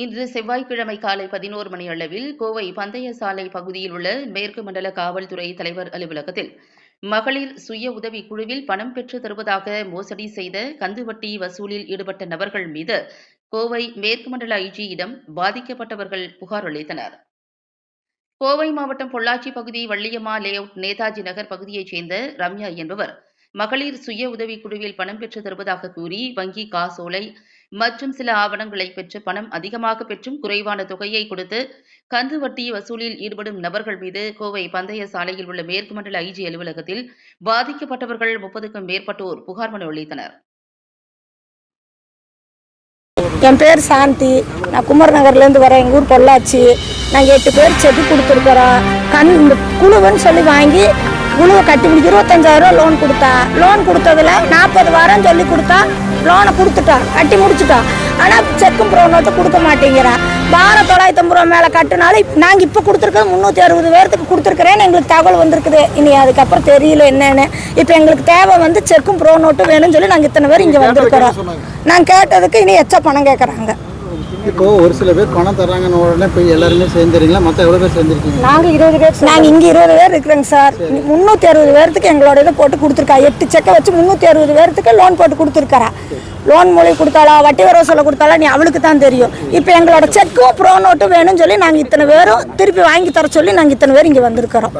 இன்று செவ்வாய்க்கிழமை காலை பதினோரு மணி அளவில் கோவை பந்தய சாலை பகுதியில் உள்ள மேற்கு மண்டல காவல்துறை தலைவர் அலுவலகத்தில் மகளிர் சுய உதவி குழுவில் பணம் பெற்று தருவதாக மோசடி செய்த கந்துவட்டி வசூலில் ஈடுபட்ட நபர்கள் மீது கோவை மேற்கு மண்டல ஐஜியிடம் பாதிக்கப்பட்டவர்கள் புகார் அளித்தனர். கோவை மாவட்டம் பொள்ளாச்சி பகுதி வள்ளியம்மா லேஅவுட் நேதாஜி நகர் பகுதியைச் சேர்ந்த ரம்யா என்பவர் மகளிர் சுய உதவிக்குழுவில் பணம் பெற்று தருவதாக கூறி வங்கி காசோலை மற்றும் சில ஆவணங்களை பெற்று பணம் அதிகமாக பெற்றும் குறைவான தொகையை கொடுத்து கந்து வட்டி வசூலில் ஈடுபடும் நபர்கள் மீது கோவை பந்தய சாலையில் உள்ள மேற்கு மண்டல ஐஜி அலுவலகத்தில் பாதிக்கப்பட்டவர்கள் முப்பதுக்கும் மேற்பட்டோர் புகார் மனு அளித்தனர். என் பேர் சாந்தி. நான் குமர் நகர்லேருந்து வரேன். எங்கள் ஊர் பொள்ளாச்சி. நாங்கள் எட்டு பேர் செடி கொடுத்துருக்குறோம். கண் இந்த குழுவுன்னு சொல்லி வாங்கி குழுவை கட்டி முடிக்க இருபத்தஞ்சாயிரம் லோன் கொடுத்தா. லோன் கொடுத்ததுல நாற்பது வாரம் சொல்லி கொடுத்தா லோனை கொடுத்துட்டான் கட்டி முடிச்சுட்டான் ஆனால் செக்கும் ப்ரோ நோட்டு கொடுக்க மாட்டேங்கிறா. வாரம் தொள்ளாயிரத்தி ஐம்பது ரூபா மேலே கட்டினாலும் நாங்கள் இப்போ கொடுத்துருக்கோம் முந்நூற்றி அறுபது பேர்த்துக்கு கொடுத்துருக்குறேன்னு எங்களுக்கு தகவல் வந்திருக்குது. இனி அதுக்கப்புறம் தெரியல என்னன்னு. இப்போ எங்களுக்கு தேவை வந்து செக்கும் ப்ரோ நோட்டு வேணும்னு சொல்லி நாங்கள் இத்தனை பேர் இங்கே வந்திருக்கிறோம். நாங்கள் கேட்டதுக்கு இனி எச்சா பணம் கேட்குறாங்க இப்போ ஒரு சில பேர் பணம் தர்றாங்கன்னு உடனே போய் எல்லாருமே சேர்ந்துறீங்களா மற்ற எவ்வளோ பேர் சேர்ந்துருக்கீங்க? நாங்கள் இருபது பேர் நாங்கள் இங்கே இருபது பேர் இருக்கிறோங்க சார். முந்நூற்றி அறுபது பேர்த்துக்கு எங்களோட இதை போட்டு கொடுத்துருக்கா. எட்டு செக்கை வச்சு முந்நூற்றி அறுபது பேர்த்துக்கு லோன் போட்டு கொடுத்துருக்கறா. லோன் மூலியம் கொடுத்தாளா? வட்டி வர சொல்ல கொடுத்தாளா? நீ அவளுக்கு தான் தெரியும். இப்போ எங்களோட செக்கும் ப்ரோ நோட்டும் வேணும்னு சொல்லி நாங்கள் இத்தனை பேரும் திருப்பி வாங்கி தர சொல்லி நாங்கள் இத்தனை பேர் இங்கே வந்திருக்கிறோம்.